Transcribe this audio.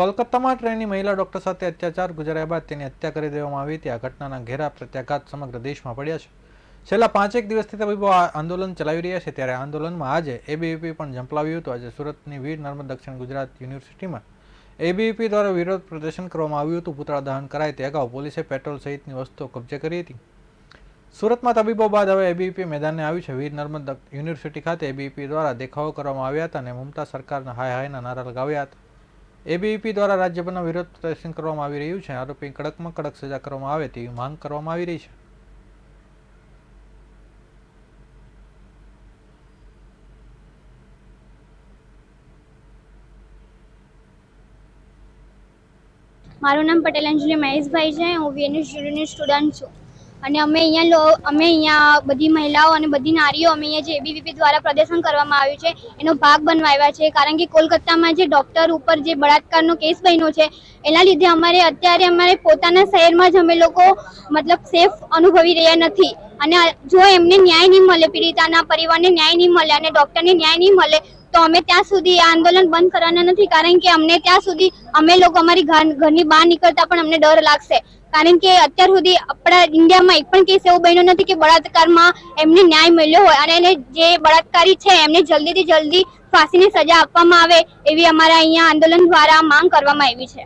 કોલકાતામાં ટ્રેનની મહિલા ડોક્ટર સાથે અત્યાચાર, ગુજાર્યા બાદ તેની હત્યા કરી દેવામાં આવી હતી. આ ઘટનાના ઘેરા પ્રત્યાઘાત સમગ્ર દેશમાં પડ્યા છે. છેલ્લા પાંચેક દિવસથી તબીબો આંદોલન ચલાવી રહ્યા છે. ત્યારે આંદોલનમાં આજે એબીવીપી પણ ઝંપલાવ્યું હતું. આજે સુરતની વીર નર્મદ દક્ષિણ ગુજરાત યુનિવર્સિટીમાં એબીવીપી દ્વારા વિરોધ પ્રદર્શન કરવામાં આવ્યું હતું. પુતળા દહન કરાય તે અગાઉ પોલીસે પેટ્રોલ સહિતની વસ્તુઓ કબજે કરી હતી. સુરતમાં તબીબો બાદ હવે એબીવીપી મેદાને આવ્યું છે. વીર નર્મદ યુનિવર્સિટી ખાતે એબીવીપી દ્વારા દેખાવો કરવામાં આવ્યા હતા અને મમતા સરકારના હાય હાયના નારા લગાવ્યા હતા. એબીવીપી દ્વારા રાજ્યભરના વિરોધ પ્રદર્શન કરવામાં આવી રહ્યું છે. આરોપી કડકમાં કડક સજા કરવામાં આવે તેવી માંગ કરવામાં આવી રહી છે. મારું નામ પટેલ અંજલિ મહેશભાઈ છે. હું વીએનએસ યુનિની સ્ટુડન્ટ છું. અને અમે અહીંયા અમે અહીંયા બધી મહિલાઓ અને બધી નારીઓ અમે અહીંયા જે એબીવીપી દ્વારા પ્રદર્શન કરવામાં આવ્યું છે, એનો ભાગ બનવાયા છે. કારણ કે કોલકાતામાં જે ડૉક્ટર ઉપર જે બળાત્કારનો કેસ બન્યો છે, એના લીધે અમારે અત્યારે અમારે પોતાના શહેરમાં જ અમે લોકો મતલબ સેફ અનુભવી રહ્યા નથી. અને જો એમને ન્યાય નહીં મળે, પીડિતાના પરિવારને ન્યાય નહીં મળે અને ડૉક્ટરને ન્યાય નહીં મળે, તો અમે ત્યાં સુધી આંદોલન બંધ કરવાના નથી. કારણ કે અમને ત્યાં સુધી અમે લોકો અમારી ઘરની બહાર નીકળતા પણ અમને ડર લાગશે. કારણ કે અત્યાર સુધી આપણા ઇન્ડિયામાં એક પણ કેસ એવો બન્યો નથી કે બળાત્કારમાં એમને ન્યાય મળ્યો હોય અને એને જે બળાત્કારી છે, એમને જલ્દીથી જલ્દી ફાંસીની સજા આપવામાં આવે એવી અમારા અહીંયા આંદોલન દ્વારા માંગ કરવામાં આવી છે.